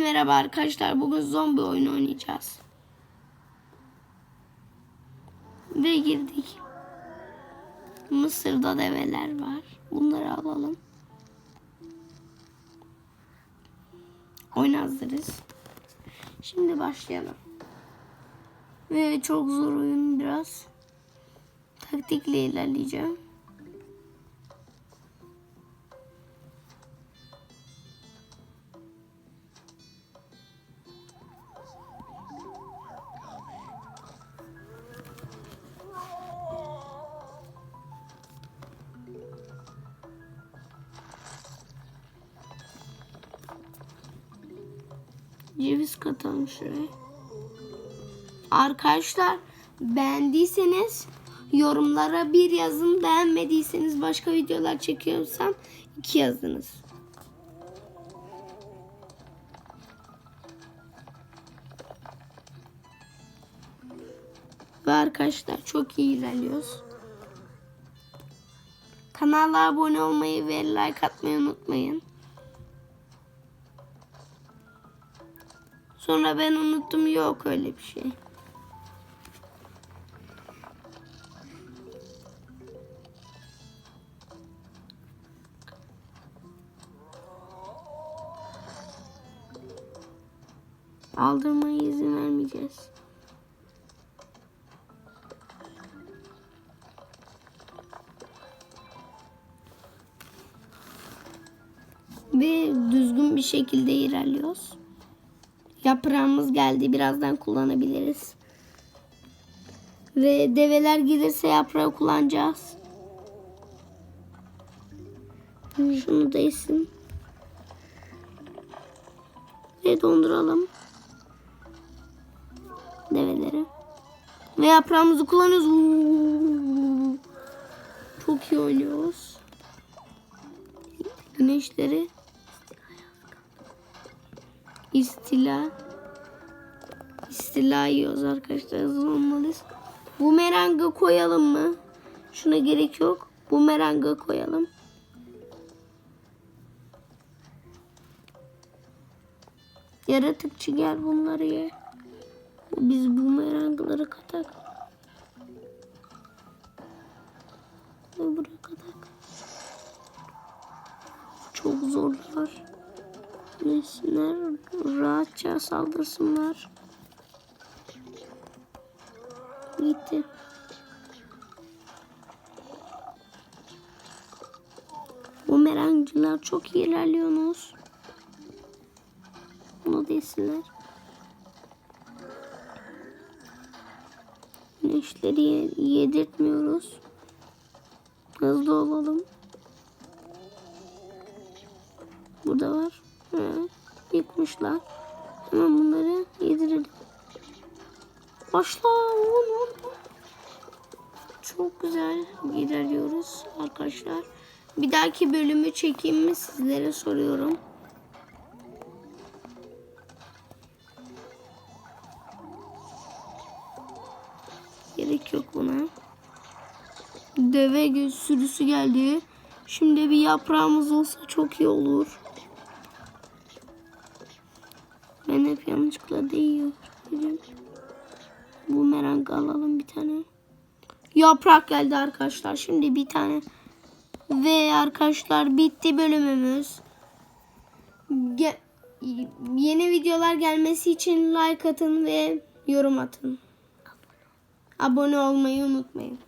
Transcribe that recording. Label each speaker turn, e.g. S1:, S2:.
S1: Merhaba arkadaşlar. Bugün zombi oyunu oynayacağız. Ve girdik. Mısır'da develer var. Bunları alalım. Oyun hazırız. Şimdi başlayalım. Ve çok zor oyun biraz. Taktikle ilerleyeceğim. Ceviz katalım şuraya. Arkadaşlar beğendiyseniz yorumlara bir yazın. Beğenmediyseniz başka videolar çekiyorsam iki yazınız. Ve arkadaşlar çok iyi ilerliyoruz. Kanala abone olmayı ve like atmayı unutmayın. Sonra ben unuttum yok öyle bir şey. Aldırmaya izin vermeyeceğiz. Ve düzgün bir şekilde ilerliyoruz. Yaprağımız geldi. Birazdan kullanabiliriz. Ve develer gelirse yaprağı kullanacağız. Şunu da yesin. Ve donduralım. Develeri. Ve yaprağımızı kullanıyoruz. Çok iyi oynuyoruz. Güneşleri İstila. İstila yiyoruz arkadaşlar. Hızlı olmalıyız. Bumerangı koyalım mı? Şuna gerek yok. Bumerangı koyalım. Yaratıkçı gel bunları ye. Biz bumerangları katak. Ve buraya katak. Çok zorlar. Nesler rahatça saldırsınlar. Gitti. Bumerangcılar çok iyi ilerliyorsunuz. Bunu desinler. Güneşleri ye- yedirtmiyoruz. Hızlı olalım. Burada var. Hı, yıkmışlar. Hemen bunları yedirelim. Başla. Vur. Çok güzel ilerliyoruz arkadaşlar. Bir dahaki bölümü çekeyim mi sizlere soruyorum. Gerek yok buna. Deve sürüsü geldi. Şimdi bir yaprağımız olsa çok iyi olur. Ben hep yanlışlıkla değiyorum. Bu merak alalım bir tane. Yaprak geldi arkadaşlar. Şimdi bir tane. Ve arkadaşlar bitti bölümümüz. Ge- yeni videolar gelmesi için like atın ve yorum atın. Abone olmayı unutmayın.